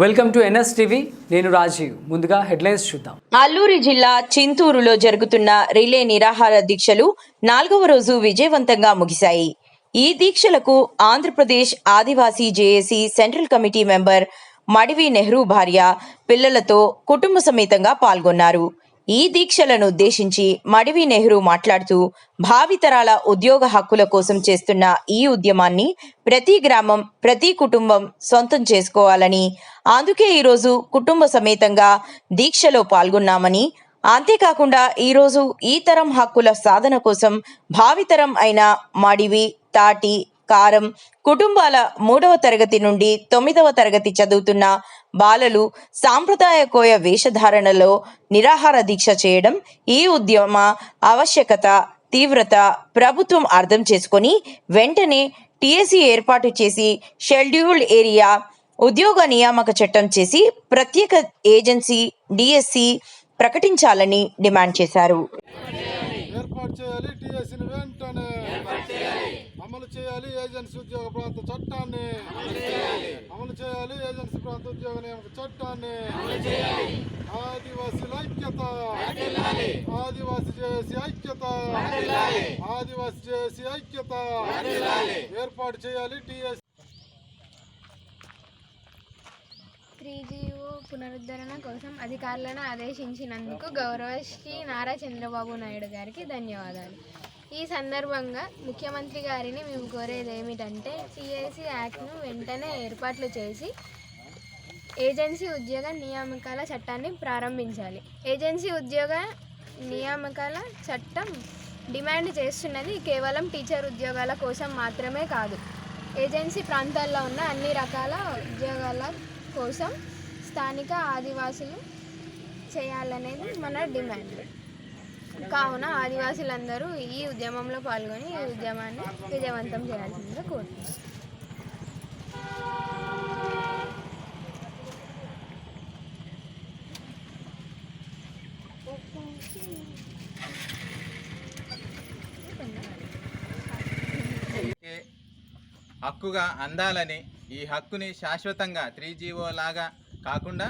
Welcome to NS TV. నేను రాజీవ్. ముందుగా headlines చూద్దాం. అల్లూరి జిల్లా చింతూరులో జరుగుతున్న రిలే నిరాహార దీక్షలు నాలుగవ రోజు విజయవంతంగా ముగిశాయి. ఈ దీక్షలకు Andhra Pradesh Adivasi JAC central committee member Madivi Nehru భార్య పిల్లలతో కుటుంబ సమేతంగా పాల్గొన్నారు. ఈ దీక్షలను ఉద్దేశించి మడివి నెహ్రూ మాట్లాడుతూ భావితరాల ఉద్యోగ హక్కుల కోసం చేస్తున్న ఈ ఉద్యమాన్ని ప్రతి గ్రామం ప్రతి కుటుంబం సొంతం చేసుకోవాలని అందుకే ఈరోజు కుటుంబ సమేతంగా దీక్షలో పాల్గొన్నామని అంతేకాకుండా ఈరోజు ఈ తరం హక్కుల సాధన కోసం భావితరం అయిన మడివి తాటి కారం కుటుంబాల మూడవ తరగతి నుండి తొమ్మిదవ తరగతి చదువుతున్న బాలలు సాంప్రదాయ కోయ వేషధారణలో నిరాహార దీక్ష చేయడం ఈ ఉద్యమ ఆవశ్యకత తీవ్రత ప్రభుత్వం అర్థం చేసుకొని వెంటనే టీఎస్సీ ఏర్పాటు చేసి షెడ్యూల్డ్ ఏరియా ఉద్యోగ నియామక చట్టం చేసి ప్రత్యేక ఏజెన్సీ డిఎస్సి ప్రకటించాలని డిమాండ్ చేశారు. ఏర్పాటు చేయాలి టీఎస్సీని వెంటనే. చేయాలి ఏజెన్సీ ఉద్యోగ ప్రాంత చట్టాన్ని. అమలు చేయాలి ఏజెన్సీ ప్రాంత ఉద్యోగ నియామక చట్టాన్ని. ఆదివాసీల ఐక్యత. ఆదివాసీ చేసి ఐక్యత. ఆదివాసీ చేసి ఐక్యత. ఏర్పాటు చేయాలి టీఎస్. త్రీ పునరుద్ధరణ కోసం అధికారులను ఆదేశించినందుకు గౌరవ శ్రీ నారా చంద్రబాబు నాయుడు గారికి ధన్యవాదాలు. ఈ సందర్భంగా ముఖ్యమంత్రి గారిని మేము కోరేది ఏమిటంటే సిఐసి యాక్ట్ను వెంటనే ఏర్పాట్లు చేసి ఏజెన్సీ ఉద్యోగ నియామకాల చట్టాన్ని ప్రారంభించాలి. ఏజెన్సీ ఉద్యోగ నియామకాల చట్టం డిమాండ్ చేస్తున్నది కేవలం టీచర్ ఉద్యోగాల కోసం మాత్రమే కాదు. ఏజెన్సీ ప్రాంతాల్లో ఉన్న అన్ని రకాల ఉద్యోగాల కోసం స్థానిక ఆదివాసులు చేయాలనేది మన డిమాండ్. కావున ఆదివాసులందరూ ఈ ఉద్యమంలో పాల్గొని ఈ ఉద్యమాన్ని విజయవంతం చేయాల్సిందిగా కోరుతున్నాను హక్కుగా అందాలని ఈ హక్కుని శాశ్వతంగా త్రీ జీవో లాగా కాకుండా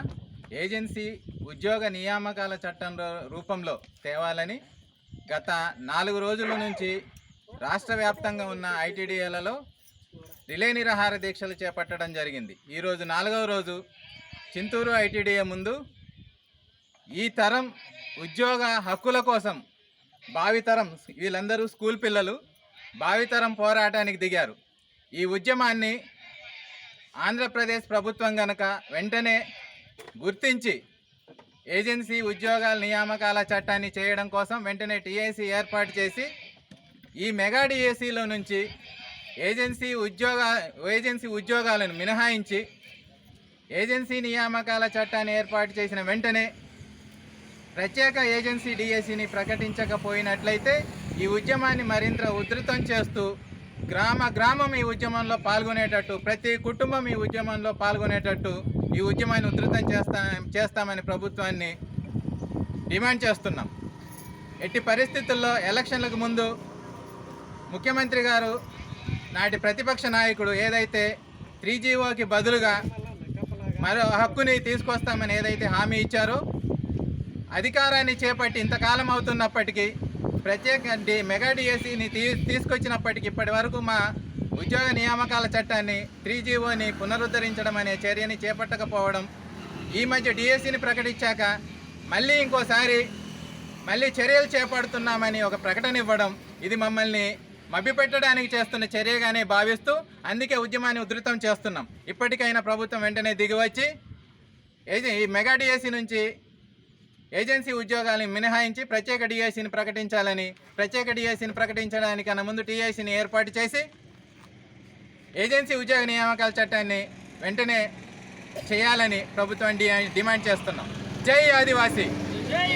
ఏజెన్సీ ఉద్యోగ నియామకాల చట్టం రూపంలో తేవాలని గత నాలుగు రోజుల నుంచి రాష్ట్ర వ్యాప్తంగా ఉన్న ఐటీడీఏలలో రిలే నిరాహార దీక్షలు చేపట్టడం జరిగింది. ఈరోజు నాలుగవ రోజు చింతూరు ఐటీడీఏ ముందు ఈ తరం ఉద్యోగ హక్కుల కోసం భావితరం వీళ్ళందరూ స్కూల్ పిల్లలు భావితరం పోరాటానికి దిగారు. ఈ ఉద్యమాన్ని ఆంధ్రప్రదేశ్ ప్రభుత్వం గనక వెంటనే గుర్తించి ఏజెన్సీ ఉద్యోగాల నియామకాల చట్టాన్ని చేయడం కోసం వెంటనే టీఏసీ ఏర్పాటు చేసి ఈ మెగా డిఏసీలో నుంచి ఏజెన్సీ ఉద్యోగ ఏజెన్సీ ఉద్యోగాలను మినహాయించి ఏజెన్సీ నియామకాల చట్టాన్ని ఏర్పాటు చేసిన వెంటనే ప్రత్యేక ఏజెన్సీ డిఏసీని ప్రకటించకపోయినట్లయితే ఈ ఉద్యమాన్ని మరింత ఉధృతం చేస్తూ గ్రామ గ్రామం ఈ ఉద్యమంలో పాల్గొనేటట్టు ప్రతి కుటుంబం ఈ ఉద్యమంలో పాల్గొనేటట్టు ఈ ఉద్యమాన్ని ఉధృతం చేస్తా చేస్తామని ప్రభుత్వాన్ని డిమాండ్ చేస్తున్నాం. ఎట్టి పరిస్థితుల్లో ఎలక్షన్లకు ముందు ముఖ్యమంత్రి గారు నాటి ప్రతిపక్ష నాయకుడు ఏదైతే త్రీ జీవోకి బదులుగా మరో హక్కుని తీసుకొస్తామని ఏదైతే హామీ ఇచ్చారో అధికారాన్ని చేపట్టి ఇంతకాలం అవుతున్నప్పటికీ ప్రత్యేక మెగా డిఎస్సిని తీ తీసుకొచ్చినప్పటికీ ఇప్పటి వరకు మా ఉద్యోగ నియామకాల చట్టాన్ని త్రీ జీవోని పునరుద్ధరించడం అనే చర్యని చేపట్టకపోవడం ఈ మధ్య డిఎస్సిని ప్రకటించాక మళ్ళీ ఇంకోసారి మళ్ళీ చర్యలు చేపడుతున్నామని ఒక ప్రకటన ఇవ్వడం ఇది మమ్మల్ని మభ్యపెట్టడానికి చేస్తున్న చర్యగానే భావిస్తూ అందుకే ఉద్యమాన్ని ఉధృతం చేస్తున్నాం. ఇప్పటికైనా ప్రభుత్వం వెంటనే దిగివచ్చి ఏజెన్ ఈ మెగా డిఎస్సి నుంచి ఏజెన్సీ ఉద్యోగాలను మినహాయించి ప్రత్యేక డిఎస్సిని ప్రకటించాలని ప్రత్యేక డిఎస్సిని ప్రకటించడానికన్నా ముందు టీఎస్సీని ఏర్పాటు చేసి ఏజెన్సీ ఉద్యోగ నియామకాల చట్టాన్ని వెంటనే చేయాలని ప్రభుత్వం డిమాండ్ చేస్తున్నాం జై ఆదివాసీ జై